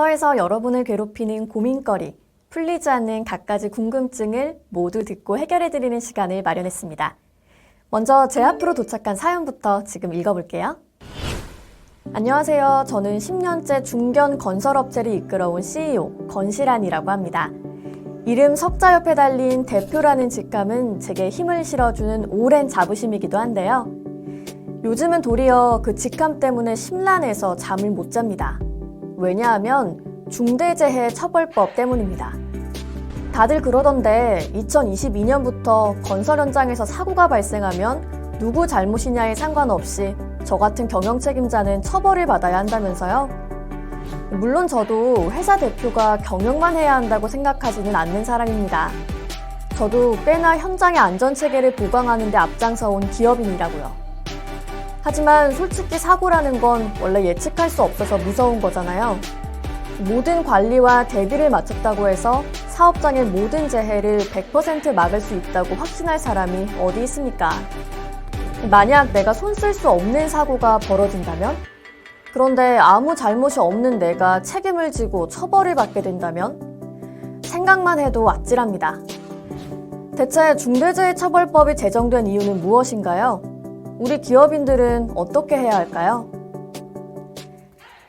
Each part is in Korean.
일터에서 여러분을 괴롭히는 고민거리, 풀리지 않는 갖가지 궁금증을 모두 듣고 해결해드리는 시간을 마련했습니다. 먼저 제 앞으로 도착한 사연부터 지금 읽어볼게요. 안녕하세요. 저는 10년째 중견 건설업체를 이끌어온 CEO 건실안이라고 합니다. 이름 석자 옆에 달린 대표라는 직감은 제게 힘을 실어주는 오랜 자부심이기도 한데요. 요즘은 도리어 그 직감 때문에 심란해서 잠을 못 잡니다. 왜냐하면 중대재해처벌법 때문입니다. 다들 그러던데 2022년부터 건설 현장에서 사고가 발생하면 누구 잘못이냐에 상관없이 저 같은 경영 책임자는 처벌을 받아야 한다면서요? 물론 저도 회사 대표가 경영만 해야 한다고 생각하지는 않는 사람입니다. 저도 꽤나 현장의 안전 체계를 보강하는 데 앞장서 온 기업인이라고요. 하지만 솔직히 사고라는 건 원래 예측할 수 없어서 무서운 거잖아요. 모든 관리와 대비를 마쳤다고 해서 사업장의 모든 재해를 100% 막을 수 있다고 확신할 사람이 어디 있습니까? 만약 내가 손 쓸 수 없는 사고가 벌어진다면? 그런데 아무 잘못이 없는 내가 책임을 지고 처벌을 받게 된다면? 생각만 해도 아찔합니다. 대체 중대재해처벌법이 제정된 이유는 무엇인가요? 우리 기업인들은 어떻게 해야 할까요?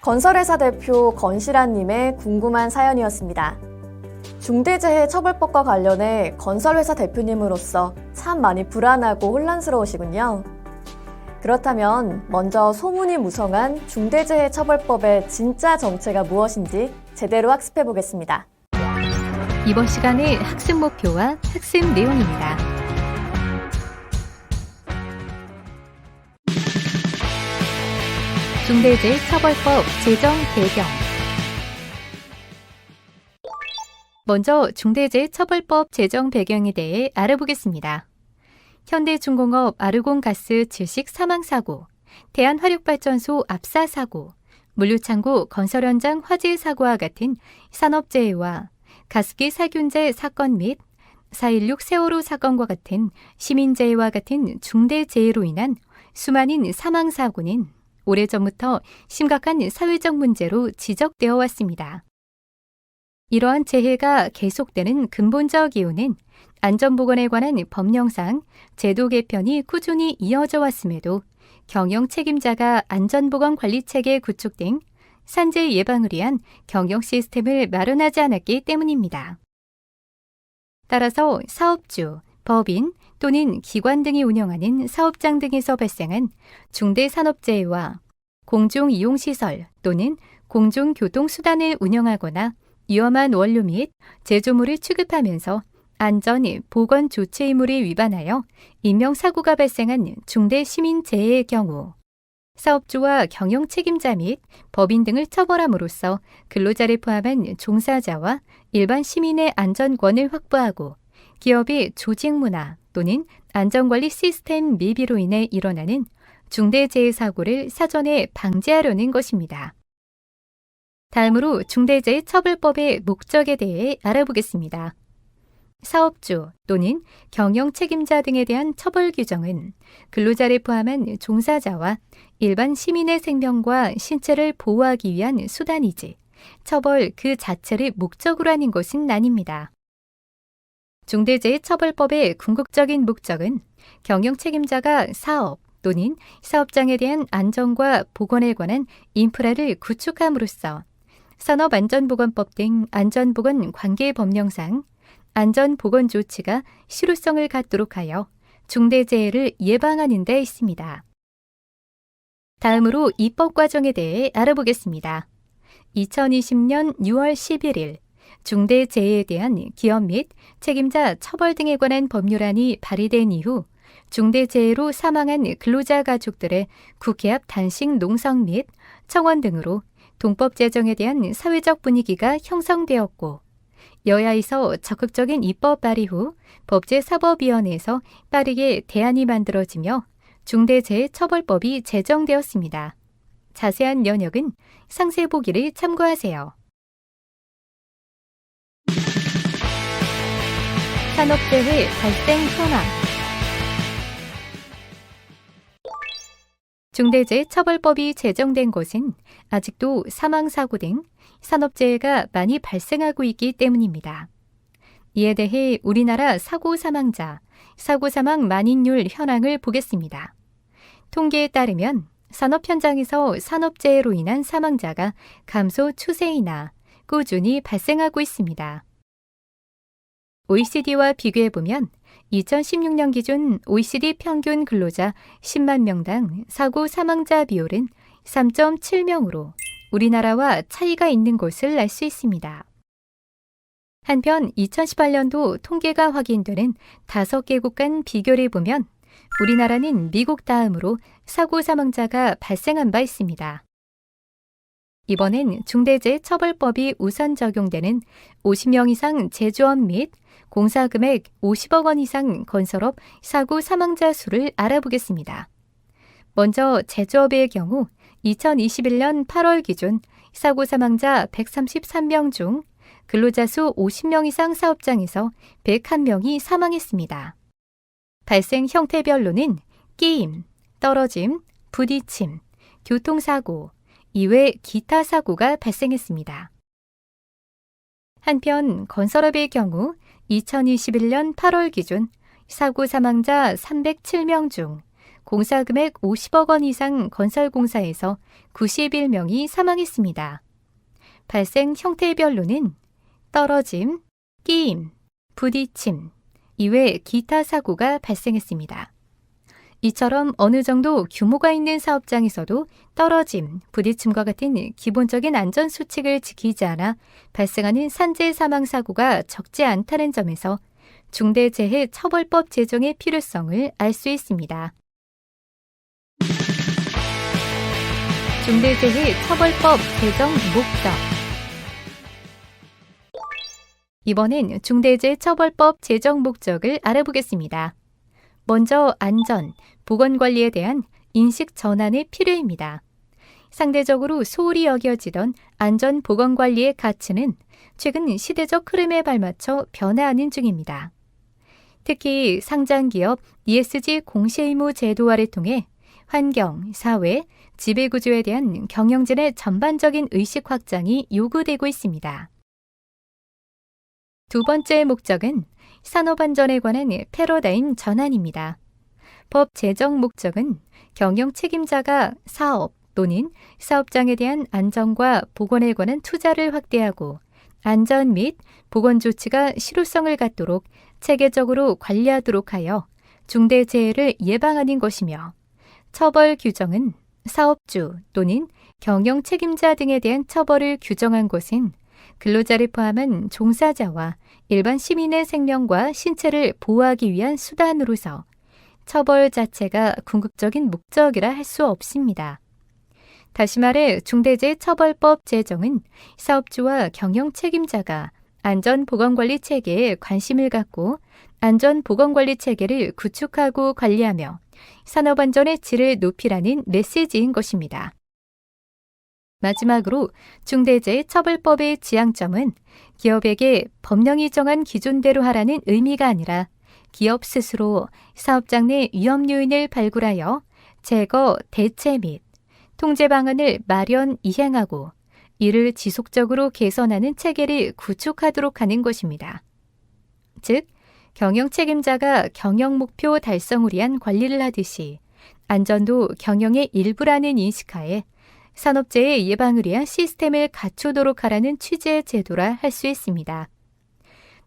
건설회사 대표 건실아님의 궁금한 사연이었습니다. 중대재해처벌법과 관련해 건설회사 대표님으로서 참 많이 불안하고 혼란스러우시군요. 그렇다면 먼저 소문이 무성한 중대재해처벌법의 진짜 정체가 무엇인지 제대로 학습해 보겠습니다. 이번 시간의 학습 목표와 학습 내용입니다. 중대재해처벌법 제정 배경 먼저 중대재해처벌법 제정 배경에 대해 알아보겠습니다. 현대중공업 아르곤가스 질식 사망사고, 대한화력발전소 압사 사고, 물류창고 건설 현장 화재 사고와 같은 산업재해와 가습기 살균제 사건 및 4.16 세월호 사건과 같은 시민재해와 같은 중대재해로 인한 수많은 사망사고는 오래전부터 심각한 사회적 문제로 지적되어 왔습니다. 이러한 재해가 계속되는 근본적 이유는 안전보건에 관한 법령상 제도 개편이 꾸준히 이어져 왔음에도 경영 책임자가 안전보건 관리 체계 구축 등 산재 예방을 위한 경영 시스템을 마련하지 않았기 때문입니다. 따라서 사업주, 법인 또는 기관 등이 운영하는 사업장 등에서 발생한 중대산업재해와 공중이용시설 또는 공중교통수단을 운영하거나 위험한 원료 및 제조물을 취급하면서 안전, 보건 조치 의무를 위반하여 인명사고가 발생한 중대 시민 재해의 경우 사업주와 경영 책임자 및 법인 등을 처벌함으로써 근로자를 포함한 종사자와 일반 시민의 안전권을 확보하고 기업의 조직 문화 또는 안전관리 시스템 미비로 인해 일어나는 중대재해 사고를 사전에 방지하려는 것입니다. 다음으로 중대재해 처벌법의 목적에 대해 알아보겠습니다. 사업주 또는 경영 책임자 등에 대한 처벌 규정은 근로자를 포함한 종사자와 일반 시민의 생명과 신체를 보호하기 위한 수단이지 처벌 그 자체를 목적으로 하는 것은 아닙니다. 중대재해처벌법의 궁극적인 목적은 경영 책임자가 사업 또는 사업장에 대한 안전과 보건에 관한 인프라를 구축함으로써 산업안전보건법 등 안전보건 관계 법령상 안전보건 조치가 실효성을 갖도록 하여 중대재해를 예방하는 데 있습니다. 다음으로 입법 과정에 대해 알아보겠습니다. 2020년 6월 11일 중대재해에 대한 기업 및 책임자 처벌 등에 관한 법률안이 발의된 이후 중대재해로 사망한 근로자 가족들의 국회 앞 단식 농성 및 청원 등으로 동법 제정에 대한 사회적 분위기가 형성되었고 여야에서 적극적인 입법 발의 후 법제사법위원회에서 빠르게 대안이 만들어지며 중대재해처벌법이 제정되었습니다. 자세한 연역은 상세 보기를 참고하세요. 산업재해 발생 현황 중대재해처벌법이 제정된 곳은 아직도 사망사고 등 산업재해가 많이 발생하고 있기 때문입니다. 이에 대해 우리나라 사고 사망자, 사고 사망 만인율 현황을 보겠습니다. 통계에 따르면 산업 현장에서 산업재해로 인한 사망자가 감소 추세이나 꾸준히 발생하고 있습니다. OECD와 비교해 보면 2016년 기준 OECD 평균 근로자 10만 명당 사고 사망자 비율은 3.7명으로 우리나라와 차이가 있는 것을 알 수 있습니다. 한편 2018년도 통계가 확인되는 5개국 간 비교를 보면 우리나라는 미국 다음으로 사고 사망자가 발생한 바 있습니다. 이번엔 중대재해처벌법이 우선 적용되는 50명 이상 제조업 및 공사 금액 50억 원 이상 건설업 사고 사망자 수를 알아보겠습니다. 먼저 제조업의 경우 2021년 8월 기준 사고 사망자 133명 중 근로자 수 50명 이상 사업장에서 101명이 사망했습니다. 발생 형태별로는 끼임, 떨어짐, 부딪힘, 교통사고, 이외 기타 사고가 발생했습니다. 한편 건설업의 경우 2021년 8월 기준 사고 사망자 307명 중 공사 금액 50억 원 이상 건설공사에서 91명이 사망했습니다. 발생 형태별로는 떨어짐, 끼임, 부딪힘, 이외 기타 사고가 발생했습니다. 이처럼 어느 정도 규모가 있는 사업장에서도 떨어짐, 부딪힘과 같은 기본적인 안전 수칙을 지키지 않아 발생하는 산재 사망 사고가 적지 않다는 점에서 중대재해처벌법 제정의 필요성을 알 수 있습니다. 중대재해처벌법 제정 목적 이번엔 중대재해처벌법 제정 목적을 알아보겠습니다. 먼저 안전, 보건 관리에 대한 인식 전환이 필요입니다. 상대적으로 소홀히 여겨지던 안전 보건 관리의 가치는 최근 시대적 흐름에 발맞춰 변화하는 중입니다. 특히 상장 기업 ESG 공시 의무 제도화를 통해 환경, 사회, 지배 구조에 대한 경영진의 전반적인 의식 확장이 요구되고 있습니다. 두 번째 목적은 산업안전에 관한 패러다임 전환입니다. 법 제정 목적은 경영 책임자가 사업 또는 사업장에 대한 안전과 보건에 관한 투자를 확대하고 안전 및 보건 조치가 실효성을 갖도록 체계적으로 관리하도록 하여 중대 재해를 예방하는 것이며 처벌 규정은 사업주 또는 경영 책임자 등에 대한 처벌을 규정한 것은 근로자를 포함한 종사자와 일반 시민의 생명과 신체를 보호하기 위한 수단으로서 처벌 자체가 궁극적인 목적이라 할 수 없습니다. 다시 말해 중대재해처벌법 제정은 사업주와 경영 책임자가 안전보건관리 체계에 관심을 갖고 안전보건관리 체계를 구축하고 관리하며 산업안전의 질을 높이라는 메시지인 것입니다. 마지막으로 중대재해처벌법의 지향점은 기업에게 법령이 정한 기준대로 하라는 의미가 아니라 기업 스스로 사업장 내 위험 요인을 발굴하여 제거, 대체 및 통제 방안을 마련, 이행하고 이를 지속적으로 개선하는 체계를 구축하도록 하는 것입니다. 즉, 경영 책임자가 경영 목표 달성을 위한 관리를 하듯이 안전도 경영의 일부라는 인식하에 산업재해 예방을 위한 시스템을 갖추도록 하라는 취지의 제도라 할 수 있습니다.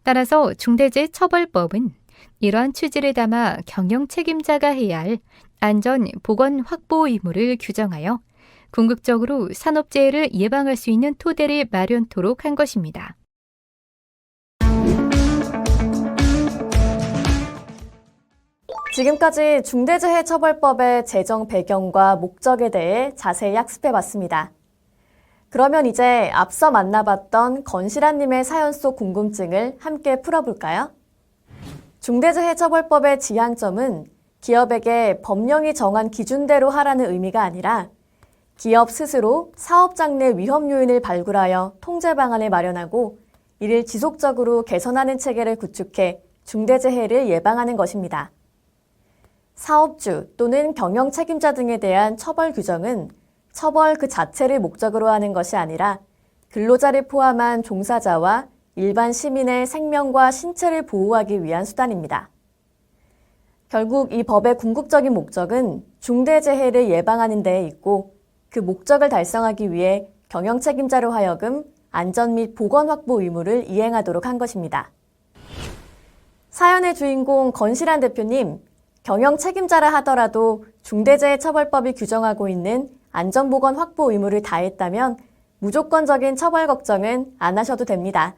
따라서 중대재해 처벌법은 이러한 취지를 담아 경영 책임자가 해야 할 안전 보건 확보 의무를 규정하여 궁극적으로 산업재해를 예방할 수 있는 토대를 마련토록 한 것입니다. 지금까지 중대재해처벌법의 제정 배경과 목적에 대해 자세히 학습해 봤습니다. 그러면 이제 앞서 만나봤던 건실한님의 사연 속 궁금증을 함께 풀어볼까요? 중대재해처벌법의 지향점은 기업에게 법령이 정한 기준대로 하라는 의미가 아니라 기업 스스로 사업장 내 위험 요인을 발굴하여 통제 방안을 마련하고 이를 지속적으로 개선하는 체계를 구축해 중대재해를 예방하는 것입니다. 사업주 또는 경영 책임자 등에 대한 처벌 규정은 처벌 그 자체를 목적으로 하는 것이 아니라 근로자를 포함한 종사자와 일반 시민의 생명과 신체를 보호하기 위한 수단입니다. 결국 이 법의 궁극적인 목적은 중대재해를 예방하는 데에 있고 그 목적을 달성하기 위해 경영 책임자로 하여금 안전 및 보건 확보 의무를 이행하도록 한 것입니다. 사연의 주인공 건실한 대표님, 경영 책임자라 하더라도 중대재해처벌법이 규정하고 있는 안전보건 확보 의무를 다했다면 무조건적인 처벌 걱정은 안 하셔도 됩니다.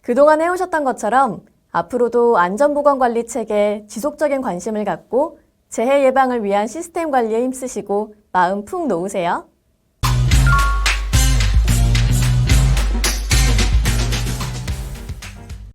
그동안 해오셨던 것처럼 앞으로도 안전보건 관리 체계에 지속적인 관심을 갖고 재해 예방을 위한 시스템 관리에 힘쓰시고 마음 푹 놓으세요.